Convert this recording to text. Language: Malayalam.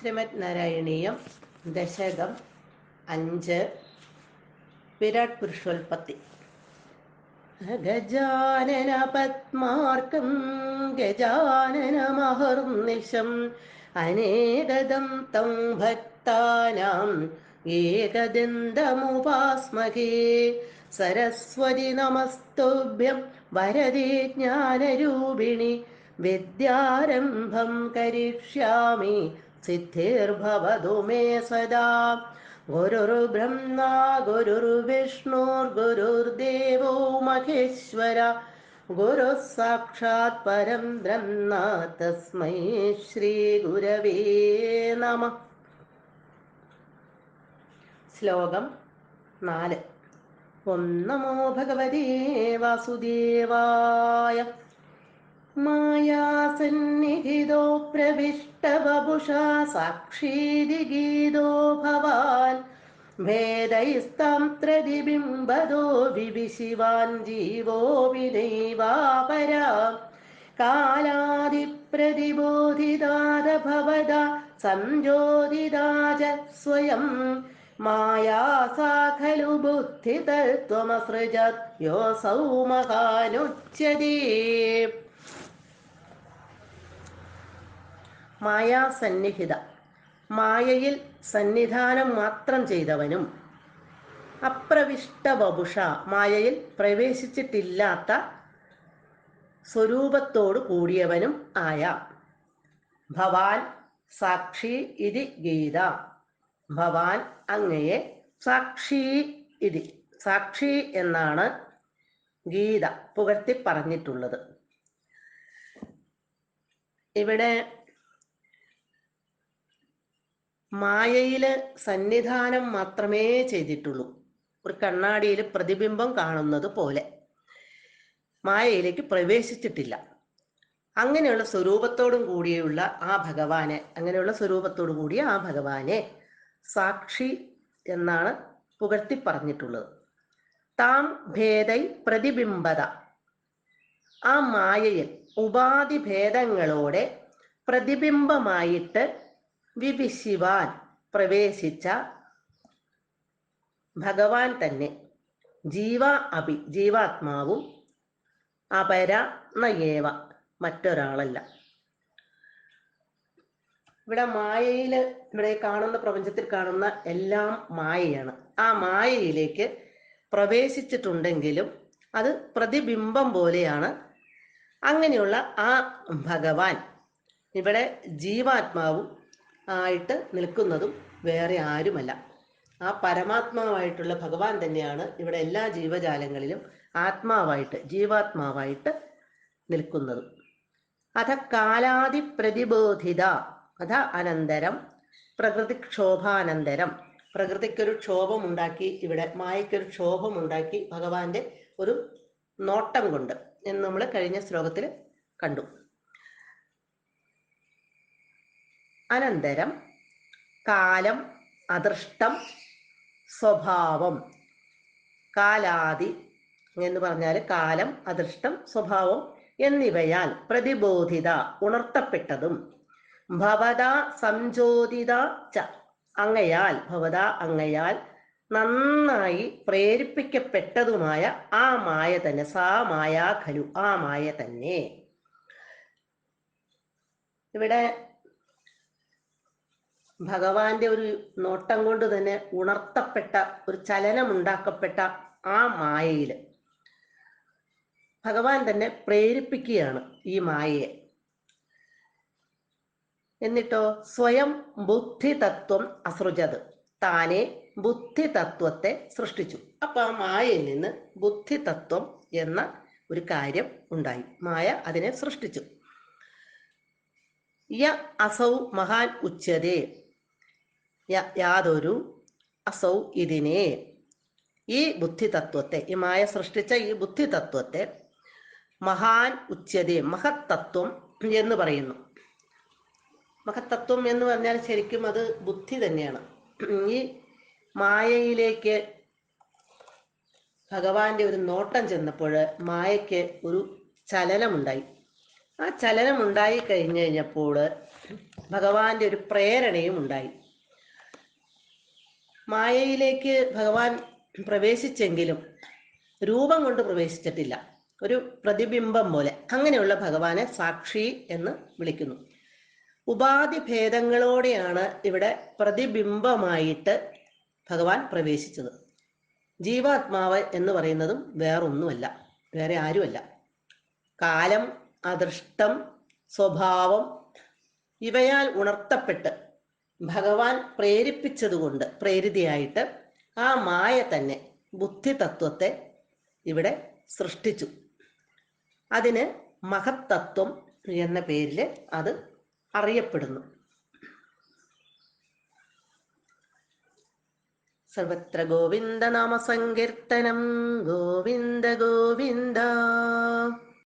ശ്രീമദ് നാരായണീയം ദശകം അഞ്ച് വിരാട് പുരുഷോൽപത്തി ഗജാനന പത്മാർക്കം ഗജാനനമഹർനിശം അനേകദം തം ഭക്താനാം ഏകദന്തമുപാസ്മഹേ. സരസ്വതി നമസ്തുഭ്യം വരതി ജ്ഞാനരൂപിണി വിദ്യാരംഭം കരിഷ്യാമി മേ സദാ. ഗുരുർബ്രഹ്മ ഗുരുർവിഷ്ണുർഗുരുർദേവോ മഹേശ്വര. ഗുരു സാക്ഷാത് പരം ബ്രഹ്മ തസ്മൈ ശ്രീ ഗുരവേ നമ. ശ്ലോകം നാല്. ഓം നമോ ഭഗവതേ വാസുദേവായ. മായാസന്നിഹിതോ പ്രവിഷ്ടവപുഷാ സാക്ഷീതിഗീതോ ഭവാൻ ഭേദൈസ്താം പ്രതിബിംബദോ വിവിശിവാൻ ജീവോ വിനൈവാപരാ കാലാദിപ്രതിബോധിതാത ഭവത സംജോതിതാച സ്വയം മായാ സാ ഖലു ബുദ്ധിതത്വമസൃജത് യോസൗ മഹാനുച്യതേ മായാസന്നിഹിത. മായയിൽ സന്നിധാനം മാത്രം ചെയ്തവനും അപ്രവിഷ്ട വപുഷ മായയിൽ പ്രവേശിച്ചിട്ടില്ലാത്ത സ്വരൂപത്തോട് കൂടിയവനും ആയ ഭവാൻ സാക്ഷി ഇതി ഗീത. ഭവാൻ അങ്ങയെ സാക്ഷി ഇതി. സാക്ഷി എന്നാണ് ഗീത പുകഴ്ത്തി പറഞ്ഞിട്ടുള്ളത്. ഇവിടെ മായയിൽ സന്നിധാനം മാത്രമേ ചെയ്തിട്ടുള്ളൂ. ഒരു കണ്ണാടിയിൽ പ്രതിബിംബം കാണുന്നത് പോലെ. മായയിലേക്ക് പ്രവേശിച്ചിട്ടില്ല. അങ്ങനെയുള്ള സ്വരൂപത്തോടും കൂടിയുള്ള ആ ഭഗവാനെ അങ്ങനെയുള്ള സ്വരൂപത്തോടു കൂടിയ ആ ഭഗവാനെ സാക്ഷി എന്നാണ് പുകഴ്ത്തി പറഞ്ഞിട്ടുള്ളത്. താം ഭേദൈ പ്രതിബിംബത. ആ മായയിൽ ഉപാധി ഭേദങ്ങളോടെ പ്രതിബിംബമായിട്ട് വിവിശിവാൻ പ്രവേശിച്ച ഭഗവാൻ തന്നെ ജീവ അഭി ജീവാത്മാവും അപര നയേവ മറ്റൊരാളല്ല. ഇവിടെ മായയിൽ ഇവിടെ കാണുന്ന പ്രപഞ്ചത്തിൽ കാണുന്ന എല്ലാം മായയാണ്. ആ മായയിലേക്ക് പ്രവേശിച്ചിട്ടുണ്ടെങ്കിലും അത് പ്രതിബിംബം പോലെയാണ്. അങ്ങനെയുള്ള ആ ഭഗവാൻ ഇവിടെ ജീവാത്മാവും ആയിട്ട് നിൽക്കുന്നതും വേറെ ആരുമല്ല. ആ പരമാത്മാവായിട്ടുള്ള ഭഗവാൻ തന്നെയാണ് ഇവിടെ എല്ലാ ജീവജാലങ്ങളിലും ആത്മാവായിട്ട് ജീവാത്മാവായിട്ട് നിൽക്കുന്നത്. അഥ കാലാതി പ്രതിബോധിത അഥ അനന്തരം പ്രകൃതി പ്രകൃതിക്ഷോഭാനന്തരം. പ്രകൃതിക്കൊരു ക്ഷോഭമുണ്ടാക്കി ഇവിടെ മായയ്ക്കൊരു ക്ഷോഭമുണ്ടാക്കി ഭഗവാന്റെ ഒരു നോട്ടം കൊണ്ട് എന്ന് നമ്മൾ കഴിഞ്ഞ ശ്ലോകത്തിൽ കണ്ടു. അനന്തരം കാലം അദൃഷ്ടം സ്വഭാവം. കാലാദി എന്ന് പറഞ്ഞാൽ കാലം അദൃഷ്ടം സ്വഭാവം എന്നിവയാൽ പ്രതിബോധിത ഉണർത്തപ്പെട്ടതും. ഭവത സംജോതിത ച. അങ്ങയാൽ ഭവത അങ്ങയാൽ നന്നായി പ്രേരിപ്പിക്കപ്പെട്ടതുമായ ആ മായ തന്നെ സാ മായാ ഖലു ആ മായ തന്നെ. ഇവിടെ ഭഗവാന്റെ ഒരു നോട്ടം കൊണ്ട് തന്നെ ഉണർത്തപ്പെട്ട ഒരു ചലനം ഉണ്ടാക്കപ്പെട്ട ആ മായയിൽ ഭഗവാൻ തന്നെ പ്രേരിപ്പിക്കുകയാണ് ഈ മായയെ. എന്നിട്ടോ സ്വയം ബുദ്ധി തത്വം അസൃജത്. താനെ ബുദ്ധി തത്വത്തെ സൃഷ്ടിച്ചു. അപ്പൊ ആ മായയിൽ നിന്ന് ബുദ്ധി തത്വം എന്ന ഒരു കാര്യം ഉണ്ടായി. മായ അതിനെ സൃഷ്ടിച്ചു. യ അസൗ മഹാൻ ഉച്ചതേ. യാതൊരു അസൗ ഇതിനെ. ഈ ബുദ്ധിതത്വത്തെ ഈ മായ സൃഷ്ടിച്ച ഈ ബുദ്ധിതത്വത്തെ മഹാൻ ഉച്ചതി മഹത്തത്വം എന്ന് പറയുന്നു. മഹത്തത്വം എന്ന് പറഞ്ഞാൽ ശരിക്കും അത് ബുദ്ധി തന്നെയാണ്. ഈ മായയിലേക്ക് ഭഗവാന്റെ ഒരു നോട്ടം ചെന്നപ്പോൾ മായയ്ക്ക് ഒരു ചലനമുണ്ടായി. ആ ചലനം ഉണ്ടായി കഴിഞ്ഞു കഴിഞ്ഞപ്പോൾ ഭഗവാന്റെ ഒരു പ്രേരണയും ഉണ്ടായി. മായയിലേക്ക് ഭഗവാൻ പ്രവേശിച്ചെങ്കിലും രൂപം കൊണ്ട് പ്രവേശിച്ചിട്ടില്ല. ഒരു പ്രതിബിംബം പോലെ. അങ്ങനെയുള്ള ഭഗവാനെ സാക്ഷി എന്ന് വിളിക്കുന്നു. ഉപാധി ഭേദങ്ങളോടെയാണ് ഇവിടെ പ്രതിബിംബമായിട്ട് ഭഗവാൻ പ്രവേശിച്ചത്. ജീവാത്മാവ് എന്ന് പറയുന്നതും വേറൊന്നുമല്ല. വേറെ ആരുമല്ല. കാലം അദൃഷ്ടം സ്വഭാവം ഇവയാൽ ഉണർത്തപ്പെട്ട് ഭഗവാൻ പ്രേരിപ്പിച്ചതുകൊണ്ട് പ്രേരിതയായിട്ട് ആ മായ തന്നെ ബുദ്ധി തത്വത്തെ ഇവിടെ സൃഷ്ടിച്ചു. അതിന് മഹത്തത്വം എന്ന പേരിൽ അത് അറിയപ്പെടുന്നു. സർവത്ര ഗോവിന്ദ നാമ സങ്കീർത്തനം. ഗോവിന്ദ ഗോവിന്ദ.